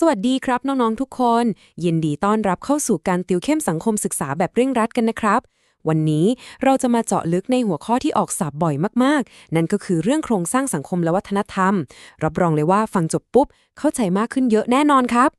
สวัสดีครับน้องๆทุกคน ยินดีต้อนรับเข้าสู่การติวเข้มสังคมศึกษาแบบเร่งรัดกันนะครับ วันนี้เราจะมาเจาะลึกในหัวข้อที่ออกสับบ่อยมากๆ นั่นก็คือเรื่องโครงสร้างสังคมและวัฒนธรรม รับรองเลยว่าฟังจบปุ๊บ เข้าใจมากขึ้นเยอะแน่นอนครับ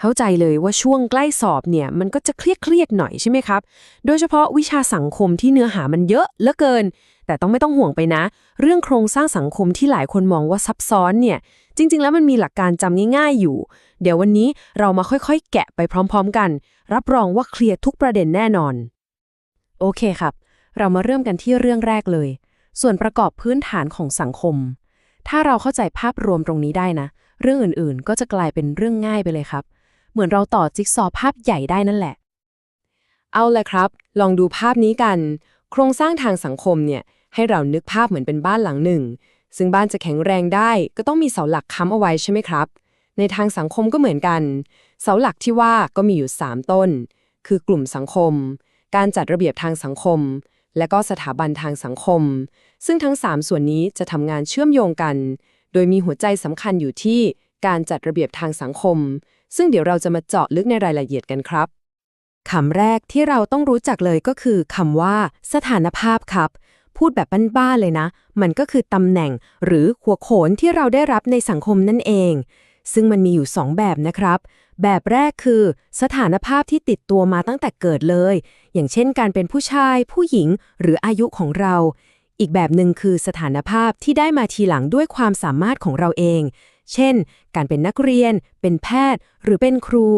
เข้าใจเลยว่าช่วงใกล้สอบเนี่ยมันก็จะเครียดเครียดๆหน่อยใช่ไหมครับ โดยเฉพาะวิชาสังคมที่เนื้อหามันเยอะเหลือเกิน แต่ต้องไม่ต้องห่วงไปนะ เรื่องโครงสร้างสังคมที่หลายคนมองว่าซับซ้อนเนี่ย จริง ๆ แล้วมันมีหลักการจำง่ายๆอยู่ เดี๋ยววันนี้เรามาค่อยๆ แกะไปพร้อมๆ กัน รับรองว่าเคลียร์ทุกประเด็นแน่นอน โอเคครับ เรามาเริ่มกันที่เรื่องแรกเลย ส่วนประกอบพื้นฐานของสังคม ถ้าเราเข้าใจภาพรวมตรงนี้ได้นะ เรื่องอื่นๆ ก็จะกลายเป็นเรื่องง่ายไปเลยครับ เหมือนเราต่อจิ๊กซอว์ภาพใหญ่ได้นั่นแหละ เอาละครับ ลองดูภาพนี้กัน โครงสร้างทางสังคมเนี่ยให้เรานึกภาพเหมือนเป็นบ้านหลังหนึ่ง ซึ่งบ้านจะแข็งแรงได้ก็ต้องมีเสาหลักค้ำเอาไว้ใช่ไหมครับ ในทางสังคมก็เหมือนกัน เสาหลักที่ว่าก็มีอยู่ 3 ต้น คือกลุ่มสังคม การจัดระเบียบทางสังคม และก็สถาบันทางสังคม ซึ่งทั้ง 3 ส่วนนี้จะทำงานเชื่อมโยงกัน โดยมีหัวใจสำคัญอยู่ที่การจัดระเบียบทางสังคม ซึ่งเดี๋ยวเราจะมาเจาะลึกในรายละเอียดกันครับคำแรกที่เราต้องรู้จักเลยก็คือคำว่า สถานภาพครับ พูดแบบบ้านๆเลยนะ มันก็คือตำแหน่งหรือหัวโขนที่เราได้รับในสังคมนั่นเอง ซึ่งมันมีอยู่สองแบบนะครับ แบบแรกคือ สถานภาพที่ติดตัวมาตั้งแต่เกิดเลย อย่างเช่นการเป็นผู้ชาย ผู้หญิง หรืออายุของเรา อีกแบบหนึ่งคือสถานภาพที่ได้มาทีหลังด้วยความสามารถของเราเอง เช่น การเป็นนักเรียน เป็นแพทย์ หรือเป็นครู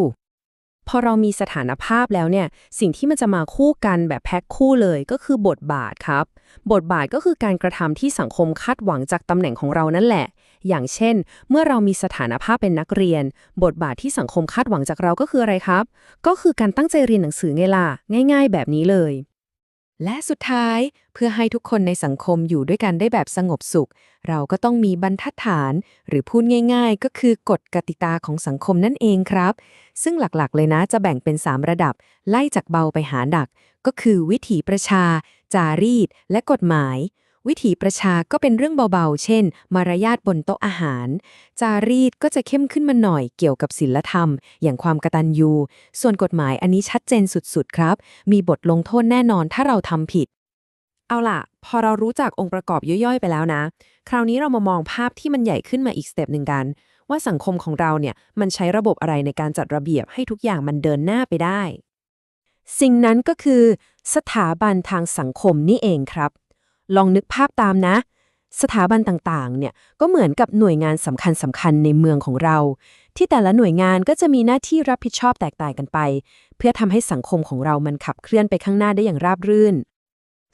พอเรามีสถานภาพแล้วเนี่ย สิ่งที่มันจะมาคู่กันแบบแพ็คคู่เลยก็คือบทบาทครับ บทบาทก็คือการกระทำที่สังคมคาดหวังจากตำแหน่งของเรานั่นแหละ อย่างเช่น เมื่อเรามีสถานภาพเป็นนักเรียน บทบาทที่สังคมคาดหวังจากเราก็คืออะไรครับ ก็คือการตั้งใจเรียนหนังสือไงล่ะง่าย ๆ แบบนี้เลย และสุดท้ายเพื่อให้ทุกคนในสังคมอยู่ด้วยกันได้แบบสงบสุข เราก็ต้องมีบรรทัดฐาน หรือพูดง่าย ๆ ก็คือกฎกติกาของสังคมนั่นเองครับ ซึ่งหลักๆ เลยนะจะแบ่งเป็น 3 ระดับ ไล่จากเบาไปหาดัก ก็คือวิถีประชา จารีต และกฎหมาย วิถีประชาก็เป็นเรื่องเบาๆ เช่น มารยาทบนโต๊ะอาหาร จารีตก็จะเข้มขึ้นมาหน่อยเกี่ยวกับศีลธรรม อย่างความกตัญญู ส่วนกฎหมายอันนี้ชัดเจนสุดๆ ครับ มีบทลงโทษแน่นอนถ้าเราทำผิด เอาล่ะ พอเรารู้จักองค์ประกอบย่อยๆ ไปแล้วนะ คราวนี้เรามามองภาพที่มันใหญ่ขึ้นมาอีกสเต็ปหนึ่งกัน ว่าสังคมของเราเนี่ยมันใช้ระบบอะไรในการจัดระเบียบให้ทุกอย่างมันเดินหน้าไปได้ สิ่งนั้นก็คือ สถาบันทางสังคมนี่เองครับ ลองนึกภาพตามนะ สถาบันต่างๆ เนี่ยก็เหมือนกับหน่วยงานสำคัญสำคัญในเมืองของเรา ที่แต่ละหน่วยงานก็จะมีหน้าที่รับผิดชอบแตกต่างกันไป เพื่อทำให้สังคมของเรามันขับเคลื่อนไปข้างหน้าได้อย่างราบรื่น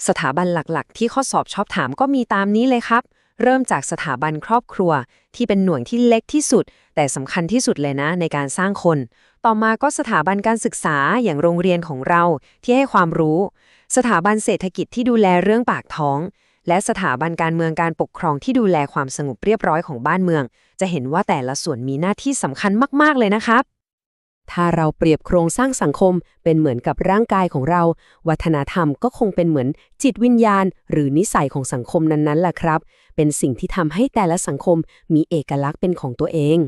สถาบันหลักๆ ที่ข้อสอบชอบถามก็มีตามนี้เลยครับ เริ่มจากสถาบันครอบครัว ที่เป็นหน่วยที่เล็กที่สุด แต่สำคัญที่สุดเลยนะ ในการสร้างคน ต่อมาก็สถาบันการศึกษาอย่างโรงเรียนของเราที่ให้ความรู้ สถาบันเศรษฐกิจที่ดูแลเรื่องปากท้อง และสถาบันการเมืองการปกครองที่ดูแลความสงบเรียบร้อยของบ้านเมือง จะเห็นว่าแต่ละส่วนมีหน้าที่สำคัญมากๆเลยนะครับถ้าเราเปรียบโครงสร้างสังคมเป็นเหมือนกับร่างกายของเรา วัฒนธรรมก็คงเป็นเหมือนจิตวิญญาณ หรือนิสัยของสังคมนั้นๆแหละครับ เป็นสิ่งที่ทำให้แต่ละสังคมมีเอกลักษณ์เป็นของตัวเอง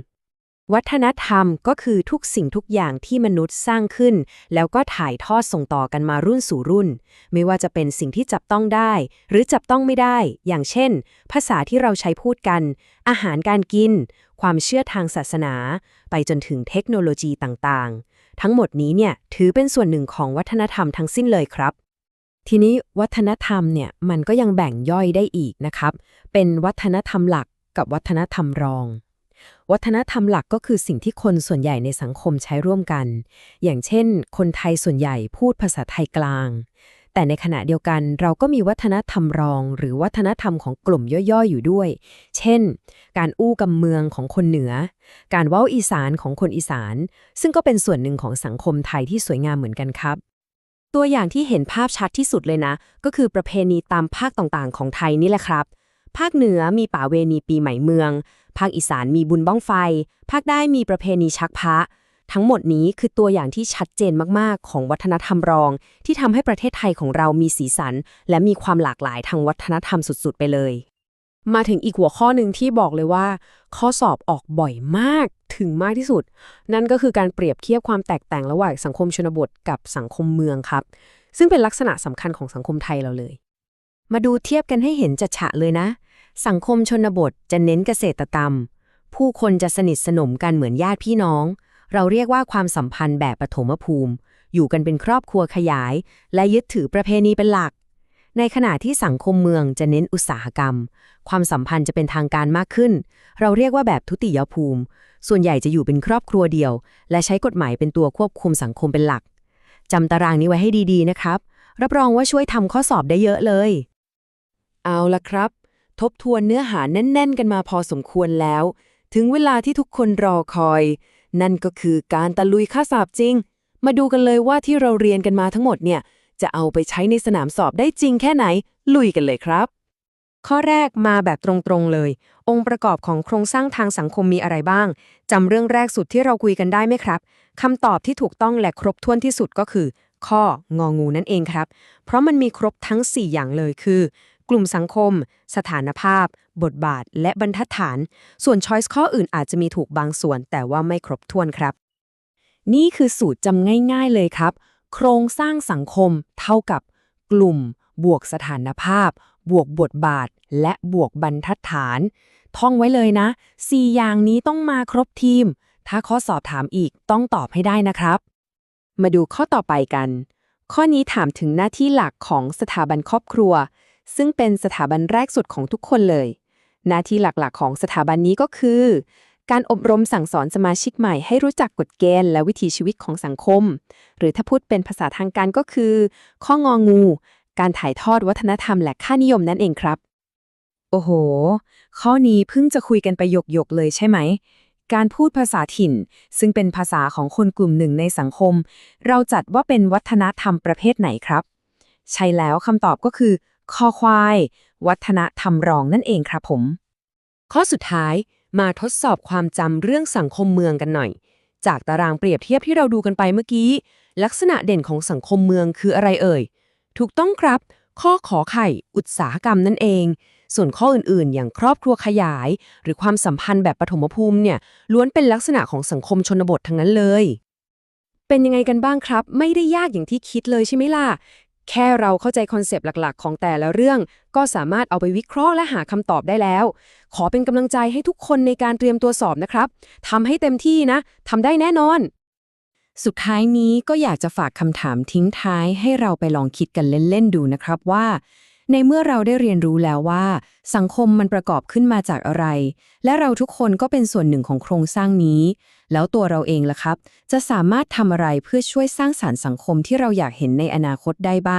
วัฒนธรรมก็คือทุกสิ่งทุกอย่างที่มนุษย์สร้างขึ้น แล้วก็ถ่ายทอดส่งต่อกันมารุ่นสู่รุ่น ไม่ว่าจะเป็นสิ่งที่จับต้องได้ หรือจับต้องไม่ได้ อย่างเช่น ภาษาที่เราใช้พูดกัน อาหารการกิน ความเชื่อทางศาสนา ไปจนถึงเทคโนโลยีต่างๆ ทั้งหมดนี้เนี่ยถือเป็นส่วนหนึ่งของวัฒนธรรมทั้งสิ้นเลยครับ ทีนี้วัฒนธรรมเนี่ยมันก็ยังแบ่งย่อยได้อีกนะครับ เป็นวัฒนธรรมหลักกับวัฒนธรรมรอง วัฒนธรรมหลักก็คือสิ่งที่คนส่วนใหญ่ในสังคมใช้ร่วมกัน อย่างเช่น คนไทยส่วนใหญ่พูดภาษาไทยกลาง แต่ในขณะเดียวกันเราก็มีวัฒนธรรมรอง หรือวัฒนธรรมของกลุ่มย่อยๆอยู่ด้วย เช่น การอู้กำเมืองของคนเหนือ การเว้าอีสานของคนอีสาน ซึ่งก็เป็นส่วนหนึ่งของสังคมไทยที่สวยงามเหมือนกันครับตัวอย่างที่เห็นภาพชัดที่สุดเลยนะ ก็คือประเพณีตามภาคต่างๆ ของไทยนี่แหละครับ ภาคเหนือมีป่าเวณีปีใหม่เมือง ภาคอีสานมีบุญบ้องไฟ ภาคใต้มีประเพณีชักพระ ทั้งหมดนี้คือตัวอย่างที่ชัดเจนมากๆ ของวัฒนธรรมรอง ที่ทำให้ประเทศไทยของเรามีสีสัน และมีความหลากหลายทางวัฒนธรรมสุดๆ ไปเลย มาถึงอีกหัวข้อหนึ่งที่บอกเลยว่า ข้อสอบออกบ่อยมากถึงมากที่สุด นั่นก็คือการเปรียบเทียบความแตกต่างระหว่างสังคมชนบทกับสังคมเมืองครับ ซึ่งเป็นลักษณะสำคัญของสังคมไทยเราเลย มาดูเทียบกันให้เห็นจะฉะเลยนะ สังคมชนบทจะเน้นเกษตรกรรม ผู้คนจะสนิทสนมกันเหมือนญาติพี่น้อง เราเรียกว่าความสัมพันธ์แบบปฐมภูมิ อยู่กันเป็นครอบครัวขยาย และยึดถือประเพณีเป็นหลัก ในขณะที่สังคมเมืองจะเน้นอุตสาหกรรม ความสัมพันธ์จะเป็นทางการมากขึ้น เราเรียกว่าแบบทุติยภูมิ ส่วนใหญ่จะอยู่เป็นครอบครัวเดียว และใช้กฎหมายเป็นตัวควบคุมสังคมเป็นหลักจำตารางนี้ไว้ให้ดีๆนะครับ รับรองว่าช่วยทำข้อสอบได้เยอะเลย เอาละครับ ทบทวนเนื้อหาแน่น ๆ กันมาพอสมควรแล้ว ถึงเวลาที่ทุกคนรอคอย นั่นก็คือการตะลุยข้าสอบจริง มาดูกันเลยว่าที่เราเรียนกันมาทั้งหมดเนี่ย จะเอาไปใช้ในสนามสอบได้จริงแค่ไหน ลุยกันเลยครับ ข้อแรกมาแบบตรงๆเลย องค์ประกอบของโครงสร้างทางสังคมมีอะไรบ้างจำเรื่องแรกสุดที่เราคุยกันได้ไหมครับคำตอบที่ถูกต้องและครบถ้วนที่สุดก็คือข้ององูนั่นเองครับ เพราะมันมีครบทั้ง 4 อย่างเลยคือ กลุ่มสังคม สถานภาพ บทบาท และบรรทัดฐาน ส่วน choice ข้ออื่นอาจจะมีถูกบางส่วน แต่ว่าไม่ครบถ้วนครับ นี่คือสูตรจำง่าย ๆ เลยครับ โครงสร้างสังคม เท่ากับ กลุ่ม บวกสถานภาพ บวกบทบาท และบวกบรรทัดฐาน ท่องไว้เลยนะ 4 อย่างนี้ต้องมาครบทีม ถ้าข้อสอบถามอีกต้องตอบให้ได้นะครับ มาดูข้อต่อไปกัน ข้อนี้ถามถึงหน้าที่หลักของสถาบันครอบครัว ซึ่งเป็นสถาบันแรกสุดของทุกคนเลย หน้าที่หลักๆ ของสถาบันนี้ก็คือ การอบรมสั่งสอนสมาชิกใหม่ให้รู้จักกฎเกณฑ์และวิถีชีวิตของสังคม หรือถ้าพูดเป็นภาษาทางการก็คือ ข้ององู การถ่ายทอดวัฒนธรรมและค่านิยมนั่นเองครับ โอ้โห ข้อนี้เพิ่งจะคุยกันไปหยกๆเลยใช่ไหมการพูดภาษาถิ่น ซึ่งเป็นภาษาของคนกลุ่มหนึ่งในสังคม เราจัดว่าเป็นวัฒนธรรมประเภทไหนครับ ใช่แล้วคำตอบก็คือ คอควาย วัฒนธรรมรองนั่นเองครับผม ข้อสุดท้ายมาทดสอบความจำเรื่องสังคมเมืองกันหน่อย จากตารางเปรียบเทียบที่เราดูกันไปเมื่อกี้ ลักษณะเด่นของสังคมเมืองคืออะไรเอ่ย ถูกต้องครับ ข้อขอไข่ อุตสาหกรรมนั่นเอง ส่วนข้ออื่นๆ อย่างครอบครัวขยาย หรือความสัมพันธ์แบบปฐมภูมิเนี่ย ล้วนเป็นลักษณะของสังคมชนบททั้งนั้นเลยเป็นยังไงกันบ้างครับ ไม่ได้ยากอย่างที่คิดเลยใช่ไหมล่ะ แค่เราเข้าใจคอนเซปต์หลักๆ ของแต่ละเรื่อง ก็สามารถเอาไปวิเคราะห์และหาคำตอบได้แล้ว ขอเป็นกำลังใจให้ทุกคนในการเตรียมตัวสอบนะครับทำให้เต็มที่นะทำได้แน่นอน สุดท้ายนี้ก็อยากจะฝากคำถามทิ้งท้ายให้เราไปลองคิดกันเล่นๆดูนะครับว่า ในเมื่อเราได้เรียนรู้แล้วว่า สังคมมันประกอบขึ้นมาจากอะไร และเราทุกคนก็เป็นส่วนหนึ่งของโครงสร้างนี้ แล้วตัวเราเองล่ะครับ จะสามารถทำอะไรเพื่อช่วยสร้างสารรค์สังคมที่เราอยากเห็นในอนาคตได้บ้าง